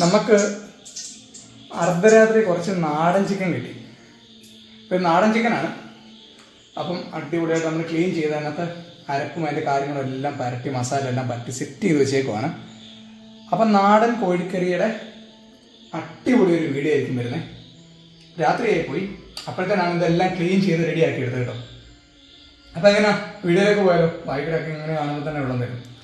നമുക്ക് അർദ്ധരാത്രി കുറച്ച് നാടൻ ചിക്കൻ കിട്ടി. ഇപ്പം നാടൻ ചിക്കനാണ്. അപ്പം അടിപൊളിയായിട്ട് നമ്മൾ ക്ലീൻ ചെയ്ത് അതിനകത്ത് അരപ്പും അതിന്റെ കാര്യങ്ങളും എല്ലാം പരട്ടി മസാല എല്ലാം പരട്ടി സെറ്റ് ചെയ്ത് വെച്ചേക്കുവാണ്. അപ്പം നാടൻ കോഴിക്കറിയുടെ അടിപൊളി ഒരു വീഡിയോ ആയിരിക്കും വരുന്നത് രാത്രിയായി പോയി. അപ്പോഴത്തേനാണ് ഇതെല്ലാം ക്ലീൻ ചെയ്ത് റെഡിയാക്കി എടുത്തത് കേട്ടോ. അപ്പം എങ്ങനെയാ വീഡിയോയിലേക്ക് പോയാലോ? വൈകിട്ടൊക്കെ ഇങ്ങനെ കാണുമ്പോൾ തന്നെ വെള്ളം വരും.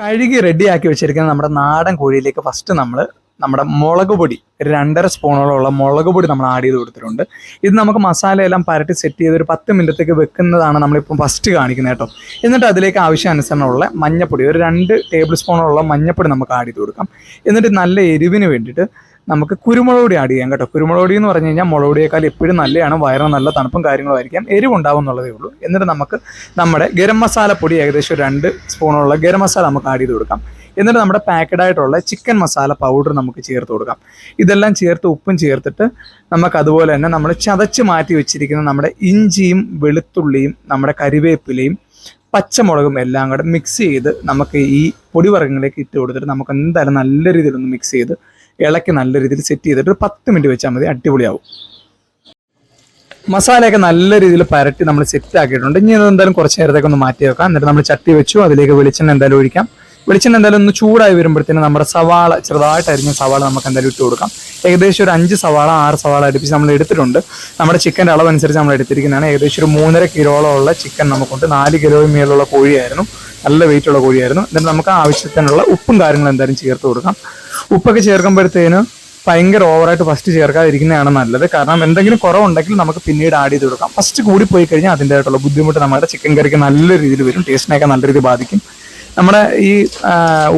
കഴുകി റെഡിയാക്കി വെച്ചിരിക്കുന്ന നമ്മുടെ നാടൻ കോഴിയിലേക്ക് ഫസ്റ്റ് നമ്മൾ നമ്മുടെ മുളക് പൊടി രണ്ടര സ്പൂണോളമുള്ള മുളക് പൊടി നമ്മൾ ആഡ് ചെയ്ത് കൊടുത്തിട്ടുണ്ട്. ഇത് നമുക്ക് മസാലയെല്ലാം പരട്ടി സെറ്റ് ചെയ്ത് ഒരു പത്ത് മിനിറ്റത്തേക്ക് വെക്കുന്നതാണ് നമ്മളിപ്പം ഫസ്റ്റ് കാണിക്കുന്നത് കേട്ടോ. എന്നിട്ട് അതിലേക്ക് ആവശ്യാനുസരണമുള്ള മഞ്ഞപ്പൊടി ഒരു രണ്ട് ടേബിൾ സ്പൂണോളം മഞ്ഞപ്പൊടി നമുക്ക് ആഡ് ചെയ്ത് കൊടുക്കാം. എന്നിട്ട് നല്ല എരിവിന് വേണ്ടിയിട്ട് നമുക്ക് കുരുമുളക് പൊടി ആഡ് ചെയ്യാം കേട്ടോ. കുരുമുളക് പൊടി എന്ന് പറഞ്ഞു കഴിഞ്ഞാൽ മുളക് പൊടിയേക്കാൾ എപ്പോഴും നല്ലതാണ് വയറിന് നല്ല തണുപ്പും കാര്യങ്ങളും ആയിരിക്കാം. എരിവുണ്ടാവും എന്നുള്ളതേ ഉള്ളൂ. എന്നിട്ട് നമുക്ക് നമ്മുടെ ഗരം മസാല പൊടി ഏകദേശം രണ്ട് സ്പൂണുള്ള ഗരം മസാല നമുക്ക് ആഡ് ചെയ്ത് കൊടുക്കാം. എന്നിട്ട് നമ്മുടെ പാക്കഡ് ആയിട്ടുള്ള ചിക്കൻ മസാല പൗഡർ നമുക്ക് ചേർത്ത് കൊടുക്കാം. ഇതെല്ലാം ചേർത്ത് ഉപ്പും ചേർത്തിട്ട് നമുക്ക് അതുപോലെ തന്നെ നമ്മൾ ചതച്ച് മാറ്റി വെച്ചിരിക്കുന്ന നമ്മുടെ ഇഞ്ചിയും വെളുത്തുള്ളിയും നമ്മുടെ കരിവേപ്പിലയും പച്ചമുളകും എല്ലാം കൂടെ മിക്സ് ചെയ്ത് നമുക്ക് ഈ പൊടിവർഗങ്ങളിലേക്ക് ഇട്ട് കൊടുത്തിട്ട് നമുക്ക് എന്തായാലും നല്ല രീതിയിലൊന്ന് മിക്സ് ചെയ്ത് ഇളക്കി നല്ല രീതിയിൽ സെറ്റ് ചെയ്തിട്ട് ഒരു പത്ത് മിനിറ്റ് വെച്ചാൽ മതി അടിപൊളിയാവും. മസാലയൊക്കെ നല്ല രീതിയിൽ പരട്ടി നമ്മൾ സെറ്റ് ആക്കിയിട്ടുണ്ട്. ഇനി എന്തായാലും കുറച്ച് നേരത്തേക്ക് ഒന്ന് മാറ്റി വെക്കാം. എന്നിട്ട് നമ്മൾ ചട്ടി വെച്ചു അതിലേക്ക് വെളിച്ചെണ്ണ എന്തായാലും ഒഴിക്കാം. വെളിച്ചെണ്ണ എന്തായാലും ഒന്ന് ചൂടായി വരുമ്പോഴത്തേനും നമ്മുടെ സവാള ചെറുതായിട്ട് അരിഞ്ഞ സവാള നമുക്ക് എന്തായാലും ഇട്ട് കൊടുക്കാം. ഏകദേശം ഒരു അഞ്ച് സവാള ആറ് സവാള അടുപ്പിച്ച് നമ്മൾ എടുത്തിട്ടുണ്ട്. നമ്മുടെ ചിക്കന്റെ അളവനുസരിച്ച് നമ്മൾ എടുത്തിരിക്കുന്നതാണ്. ഏകദേശം ഒരു മൂന്നര കിലോളം ഉള്ള ചിക്കൻ നമുക്കുണ്ട്. നാല് കിലോയും മേലുള്ള കോഴിയായിരുന്നു. നല്ല വെയിറ്റ് ഉള്ള കോഴിയായിരുന്നു. എന്നിട്ട് നമുക്ക് ആവശ്യത്തിനുള്ള ഉപ്പും കാര്യങ്ങളും എന്തായാലും ചേർത്ത് കൊടുക്കാം. ഉപ്പൊക്കെ ചേർക്കുമ്പോഴത്തേന് ഭയങ്കര ഓവറായിട്ട് ഫസ്റ്റ് ചേർക്കാതിരിക്കുന്നതാണ് നല്ലത്. കാരണം എന്തെങ്കിലും കുറവുണ്ടെങ്കിൽ നമുക്ക് പിന്നീട് ആഡ് ചെയ്ത് കൊടുക്കാം. ഫസ്റ്റ് കൂടി പോയി കഴിഞ്ഞാൽ അതിന്റെതായിട്ടുള്ള ബുദ്ധിമുട്ട് നമ്മുടെ ചിക്കൻ കറിക്ക് നല്ല രീതിയിൽ വരും. ടേസ്റ്റിനെയൊക്കെ നല്ല രീതിയിൽ ബാധിക്കും. നമ്മുടെ ഈ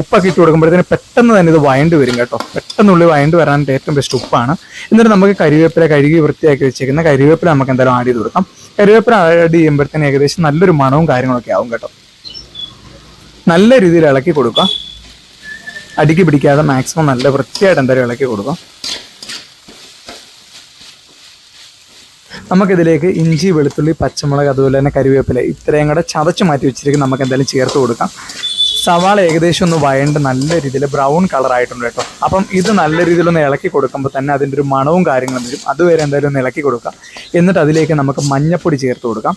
ഉപ്പൊക്കെ ഇട്ട് കൊടുക്കുമ്പോഴത്തേന് പെട്ടെന്ന് തന്നെ ഇത് വയണ്ട് വരും കേട്ടോ. പെട്ടെന്നുള്ളിൽ വയണ്ട് വരാനായിട്ട് ഏറ്റവും ബെസ്റ്റ് ഉപ്പാണ്. എന്നിട്ട് നമുക്ക് കരിവേപ്പില കഴുകി വൃത്തിയാക്കി വെച്ചേക്കുന്ന കരിവേപ്പില നമുക്ക് എന്തായാലും ആഡ് ചെയ്ത് കൊടുക്കാം. കരിവേപ്പില ആഡ് ചെയ്യുമ്പോഴത്തേന് ഏകദേശം നല്ലൊരു മണവും കാര്യങ്ങളൊക്കെ ആവും കേട്ടോ. നല്ല രീതിയിൽ ഇളക്കി കൊടുക്കുക അടിക്ക് പിടിക്കാതെ മാക്സിമം നല്ല വൃത്തിയായിട്ട് എന്തായാലും ഇളക്കി കൊടുക്കാം. നമുക്കിതിലേക്ക് ഇഞ്ചി വെളുത്തുള്ളി പച്ചമുളക് അതുപോലെ തന്നെ കരുവേപ്പില ഇത്രയും കൂടെ ചതച്ച് മാറ്റി വെച്ചിരിക്കും നമുക്ക് എന്തായാലും ചേർത്ത് കൊടുക്കാം. സവാള ഏകദേശം ഒന്ന് വയണ്ട് നല്ല രീതിയിൽ ബ്രൗൺ കളർ ആയിട്ടുണ്ട് കേട്ടോ. അപ്പം ഇത് നല്ല രീതിയിൽ ഒന്ന് ഇളക്കി കൊടുക്കുമ്പോൾ തന്നെ അതിന്റെ ഒരു മണവും കാര്യങ്ങളും വരും. അതുവരെ എന്തായാലും ഒന്ന് ഇളക്കി കൊടുക്കാം. എന്നിട്ട് അതിലേക്ക് നമുക്ക് മഞ്ഞപ്പൊടി ചേർത്ത് കൊടുക്കാം.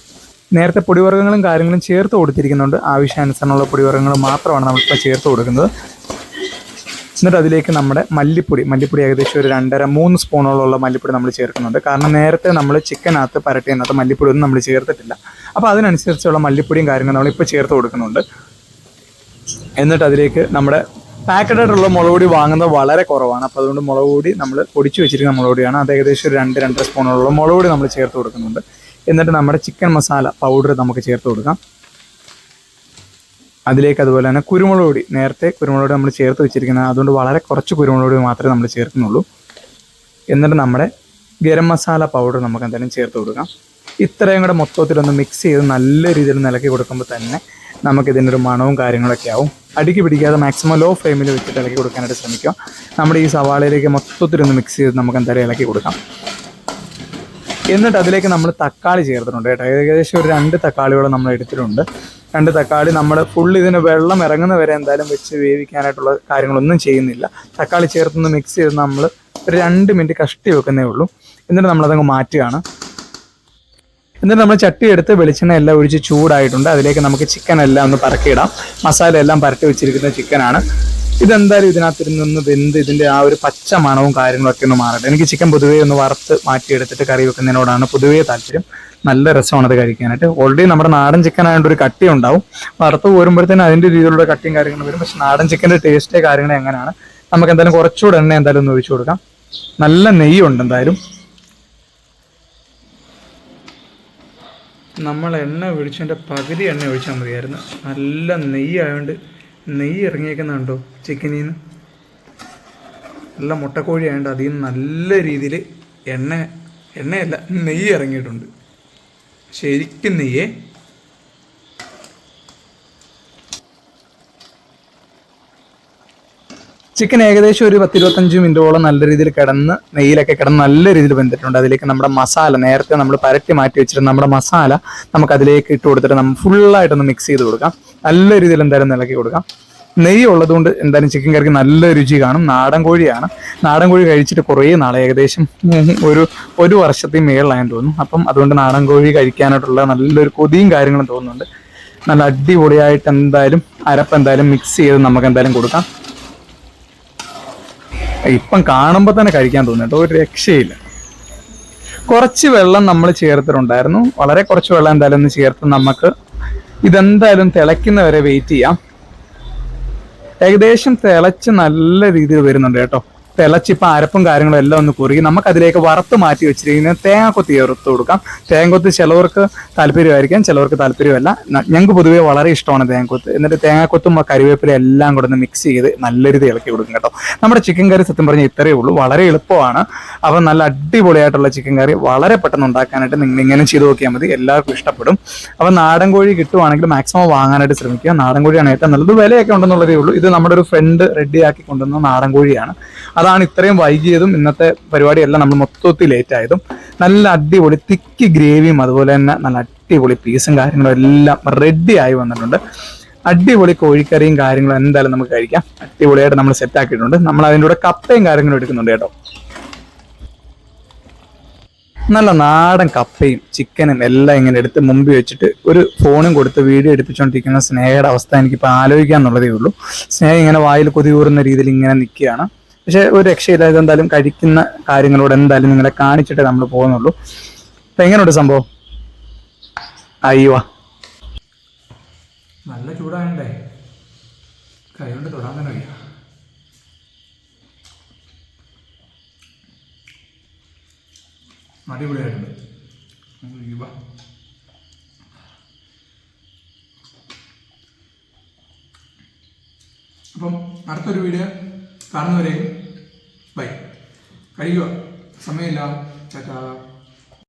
നേരത്തെ പൊടിവർഗങ്ങളും കാര്യങ്ങളും ചേർത്ത് കൊടുത്തിരിക്കുന്നുണ്ട്. ആവശ്യാനുസരണമുള്ള പൊടിവർഗങ്ങൾ മാത്രമാണ് നമ്മളിപ്പോൾ ചേർത്ത് കൊടുക്കുന്നത്. എന്നിട്ട് അതിലേക്ക് നമ്മുടെ മല്ലിപ്പൊടി. മല്ലിപ്പൊടി ഏകദേശം ഒരു രണ്ടര മൂന്ന് സ്പൂണോളമുള്ള മല്ലിപ്പൊടി നമ്മൾ ചേർക്കുന്നുണ്ട്. കാരണം നേരത്തെ നമ്മൾ ചിക്കനകത്ത് പരട്ടിയതിനകത്ത് മല്ലിപ്പൊടി ഒന്നും നമ്മൾ ചേർത്തിട്ടില്ല. അപ്പോൾ അതിനനുസരിച്ചുള്ള മല്ലിപ്പൊടിയും കാര്യങ്ങളും നമ്മളിപ്പോൾ ചേർത്ത് കൊടുക്കുന്നുണ്ട്. എന്നിട്ട് അതിലേക്ക് നമ്മുടെ പാക്കഡ് ആയിട്ടുള്ള മുളക് പൊടി വാങ്ങുന്നത് വളരെ കുറവാണ്. അപ്പോൾ അതുകൊണ്ട് മുളക് പൊടി നമ്മൾ പൊടിച്ചു വെച്ചിരിക്കുന്ന മുളക് പൊടിയാണ്. അത് ഏകദേശം ഒരു രണ്ട് രണ്ടര സ്പൂണോളം മുളക് പൊടി നമ്മൾ ചേർത്ത് കൊടുക്കുന്നുണ്ട്. എന്നിട്ട് നമ്മുടെ ചിക്കൻ മസാല പൗഡർ നമുക്ക് ചേർത്ത് കൊടുക്കാം. അതിലേക്ക് അതുപോലെ തന്നെ കുരുമുളക് പൊടി. നേരത്തെ കുരുമുളക് നമ്മൾ ചേർത്ത് വെച്ചിരിക്കുന്ന അതുകൊണ്ട് വളരെ കുറച്ച് കുരുമുളക് പൊടി മാത്രമേ നമ്മൾ ചേർക്കുന്നുള്ളൂ. എന്നിട്ട് നമ്മുടെ ഗരം മസാല പൗഡർ നമുക്ക് എന്തായാലും ചേർത്ത് കൊടുക്കാം. ഇത്രയും കൂടെ മൊത്തത്തിലൊന്ന് മിക്സ് ചെയ്ത് നല്ല രീതിയിൽ നിലക്കി കൊടുക്കുമ്പോൾ തന്നെ നമുക്കിതിന്റെ ഒരു മണവും കാര്യങ്ങളൊക്കെ ആവും. അടിക്ക് പിടിക്കാതെ മാക്സിമം ലോ ഫ്ലെയിമിൽ വെച്ചിട്ട് ഇളക്കി കൊടുക്കാനായിട്ട് ശ്രമിക്കുക. നമ്മുടെ ഈ സവാളയിലേക്ക് മൊത്തത്തിലൊന്ന് മിക്സ് ചെയ്ത് നമുക്ക് എന്തായാലും ഇളക്കി കൊടുക്കാം. എന്നിട്ട് അതിലേക്ക് നമ്മൾ തക്കാളി ചേർത്തിട്ടുണ്ട് കേട്ടോ. ഏകദേശം ഒരു രണ്ട് തക്കാളിയോളം നമ്മൾ എടുത്തിട്ടുണ്ട്. രണ്ട് തക്കാളി നമ്മൾ ഫുൾ ഇതിന് വെള്ളം ഇറങ്ങുന്ന വരെ എന്തായാലും വെച്ച് വേവിക്കാനായിട്ടുള്ള കാര്യങ്ങളൊന്നും ചെയ്യുന്നില്ല. തക്കാളി ചേർത്തൊന്ന് മിക്സ് ചെയ്ത് നമ്മൾ ഒരു രണ്ട് മിനിറ്റ് കഷ്ടി വെക്കുന്നേ ഉള്ളൂ. എന്നിട്ട് നമ്മളതങ്ങ് മാറ്റുകയാണ്. എന്നിട്ട് നമ്മൾ ചട്ടി എടുത്ത് വെളിച്ചെണ്ണ എല്ലാം ഒഴിച്ച് ചൂടായിട്ടുണ്ട്. അതിലേക്ക് നമുക്ക് ചിക്കൻ എല്ലാം ഒന്ന് പറക്കിയിടാം. മസാല എല്ലാം പരട്ടി വെച്ചിരിക്കുന്ന ചിക്കനാണ് ഇതെന്തായാലും ഇതിനകത്തിരുന്ന് ഒന്ന് വെന്ത് ഇതിന്റെ ആ ഒരു പച്ച മണവും കാര്യങ്ങളൊക്കെ ഒന്ന് മാറട്ടെ. എനിക്ക് ചിക്കൻ പൊതുവേ ഒന്ന് വറുത്ത് മാറ്റിയെടുത്തിട്ട് കറി വെക്കുന്നതിനോടാണ് പൊതുവേ താല്പര്യം. നല്ല രസമാണ് അത് കഴിക്കാനായിട്ട്. ഓൾറെഡി നമ്മുടെ നാടൻ ചിക്കൻ ആയതുകൊണ്ട് ഒരു കട്ടി ഉണ്ടാവും. വറുത്ത് പോരുമ്പോഴത്തേനും അതിന്റെ രീതിയിലുള്ള കട്ടിയും കാര്യങ്ങളും വരും. പക്ഷെ നാടൻ ചിക്കന്റെ ടേസ്റ്റ് കാര്യങ്ങൾ എങ്ങനെയാണ്? നമുക്ക് എന്തായാലും കുറച്ചുകൂടെ എണ്ണ എന്തായാലും ഒന്ന് ഒഴിച്ചു കൊടുക്കാം. നല്ല നെയ്യുണ്ട് എന്തായാലും. നമ്മൾ എണ്ണ ഒഴിച്ചതിന്റെ പകുതി എണ്ണ ഒഴിച്ചാൽ മതിയായിരുന്നു. നല്ല നെയ്യ് ഇറങ്ങിയേക്കുന്നുണ്ടോ ചിക്കനിൽ നിന്ന് നല്ല മുട്ടക്കോഴി ആയതുകൊണ്ട് അതിൽ നിന്ന് നല്ല രീതിയിൽ എണ്ണ എണ്ണയല്ല നെയ്യ് ഇറങ്ങിയിട്ടുണ്ട്. ശരിക്കും നെയ്യേ. ചിക്കൻ ഏകദേശം ഒരു പത്തിരുപത്തഞ്ച് മിനിറ്റോളം നല്ല രീതിയിൽ കിടന്ന് നെയ്യിലൊക്കെ കിടന്ന് നല്ല രീതിയിൽ വെന്തിട്ടുണ്ട്. അതിലേക്ക് നമ്മുടെ മസാല നേരത്തെ നമ്മൾ പരട്ടി മാറ്റി വെച്ചിരുന്ന നമ്മുടെ മസാല നമുക്ക് അതിലേക്ക് ഇട്ട് കൊടുത്തിട്ട് നമ്മൾ ഫുള്ളായിട്ടൊന്ന് മിക്സ് ചെയ്ത് കൊടുക്കാം. നല്ല രീതിയിൽ എന്തായാലും നിലക്കി കൊടുക്കാം. നെയ്യ് ഉള്ളതുകൊണ്ട് എന്തായാലും ചിക്കൻ കറിക്ക് നല്ല രുചി കാണും. നാടൻ കോഴിയാണ്. നാടൻ കോഴി കഴിച്ചിട്ട് കുറേ നാളെ ഏകദേശം ഒരു ഒരു വർഷത്തെ മേളിലായെന്ന് തോന്നുന്നു. അപ്പം അതുകൊണ്ട് നാടൻ കോഴി കഴിക്കാനായിട്ടുള്ള നല്ലൊരു കൊതിയും കാര്യങ്ങളും തോന്നുന്നുണ്ട്. നല്ല അടിപൊളിയായിട്ട് എന്തായാലും അരപ്പ് എന്തായാലും മിക്സ് ചെയ്ത് നമുക്ക് എന്തായാലും കൊടുക്കാം. ഇപ്പം കാണുമ്പോൾ തന്നെ കഴിക്കാൻ തോന്നുന്നു കേട്ടോ ഒരു രക്ഷയില്ല. കുറച്ച് വെള്ളം നമ്മൾ ചേർത്തിട്ടുണ്ടായിരുന്നു. വളരെ കുറച്ച് വെള്ളം എന്തായാലും ഒന്ന് ചേർത്ത് നമുക്ക് ഇതെന്തായാലും തിളയ്ക്കുന്നവരെ വെയിറ്റ് ചെയ്യാം. ഏകദേശം തിളച്ച് നല്ല രീതിയിൽ വരുന്നുണ്ട് കേട്ടോ. തിളച്ച് അരപ്പും കാര്യങ്ങളും എല്ലാം ഒന്ന് കുറുകി നമുക്ക് അതിലേക്ക് വറുത്ത് മാറ്റി വെച്ചിരിക്കുന്ന തേങ്ങാക്കൊത്ത് ചേർത്ത് കൊടുക്കാം. തേങ്ങക്കൊത്ത് ചിലവർക്ക് താല്പര്യമായിരിക്കാം ചിലവർക്ക് താല്പര്യമല്ല. ഞങ്ങൾക്ക് പൊതുവേ വളരെ ഇഷ്ടമാണ് തേങ്ങക്കൊത്ത് എന്നിട്ട് തേങ്ങാക്കൊത്തും കറിവേപ്പില എല്ലാം കൂടെ ഒന്ന് മിക്സ് ചെയ്ത് നല്ല രീതിയിൽ ഇളക്കി കൊടുക്കും കേട്ടോ. നമ്മുടെ ചിക്കൻ കറി സത്യം പറഞ്ഞാൽ ഇത്രയേ ഉള്ളൂ. വളരെ എളുപ്പമാണ്. അപ്പം നല്ല അടിപൊളിയായിട്ടുള്ള ചിക്കൻ കറി വളരെ പെട്ടെന്ന് ഉണ്ടാക്കാനായിട്ട് നിങ്ങൾ ഇങ്ങനെ ചെയ്ത് നോക്കിയാൽ മതി. എല്ലാവർക്കും ഇഷ്ടപ്പെടും. അപ്പം നാടൻ കോഴി കിട്ടുവാണെങ്കിൽ മാക്സിമം വാങ്ങാനായിട്ട് ശ്രമിക്കുക. നാടൻ കോഴിയാണ് ഏറ്റവും നല്ലത്. വിലയൊക്കെ ഉണ്ടെന്നുള്ളതേ ഉള്ളൂ. ഇത് നമ്മുടെ ഒരു ഫ്രണ്ട് റെഡിയാക്കി കൊണ്ടുവന്ന നാടൻ കോഴിയാണ്. അതാണ് ഇത്രയും വൈകിയതും ഇന്നത്തെ പരിപാടിയെല്ലാം നമ്മൾ മൊത്തത്തിൽ ലേറ്റ് ആയതും. നല്ല അടിപൊളി തിക്ക് ഗ്രേവിയും അതുപോലെ തന്നെ നല്ല അടിപൊളി പീസും കാര്യങ്ങളും എല്ലാം റെഡി ആയി വന്നിട്ടുണ്ട്. അടിപൊളി കോഴിക്കറിയും കാര്യങ്ങളും എന്തായാലും നമുക്ക് കഴിക്കാം. അടിപൊളിയായിട്ട് നമ്മൾ സെറ്റ് ആക്കിയിട്ടുണ്ട്. നമ്മൾ അതിന്റെ കൂടെ കപ്പയും കാര്യങ്ങളും എടുക്കുന്നുണ്ട് കേട്ടോ. നല്ല നാടൻ കപ്പയും ചിക്കനും എല്ലാം ഇങ്ങനെ എടുത്ത് മുമ്പിൽ വെച്ചിട്ട് ഒരു ഫോണും കൊടുത്ത് വീഡിയോ എടുപ്പിച്ചുകൊണ്ടിരിക്കുന്ന സ്നേഹയുടെ അവസ്ഥ എനിക്കിപ്പോൾ ആലോചിക്കാന്നുള്ളതേ ഉള്ളൂ. സ്നേഹം ഇങ്ങനെ വായിൽ കൊതിയൂറുന്ന രീതിയിൽ ഇങ്ങനെ നിൽക്കുകയാണ്. പക്ഷെ ഒരു രക്ഷയില്ല. എന്തായാലും കഴിക്കുന്ന കാര്യങ്ങളോട് എന്തായാലും നിങ്ങളെ കാണിച്ചിട്ടേ നമ്മൾ പോകുന്നുള്ളൂ. അപ്പൊ എങ്ങനെയുണ്ട് സംഭവം? അയ്യോ. നല്ല ചൂടായണ്ടേ. കൈകൊണ്ട് തൊടാൻ തന്നെ വയ്യ. അടിപൊളിയായിട്ടുണ്ട്. അയ്യോ. അപ്പം അടുത്തൊരു വീഡിയോ കാണുന്നവരെയും ബൈ. കഴിയുക. സമയമില്ല. ചേട്ടാ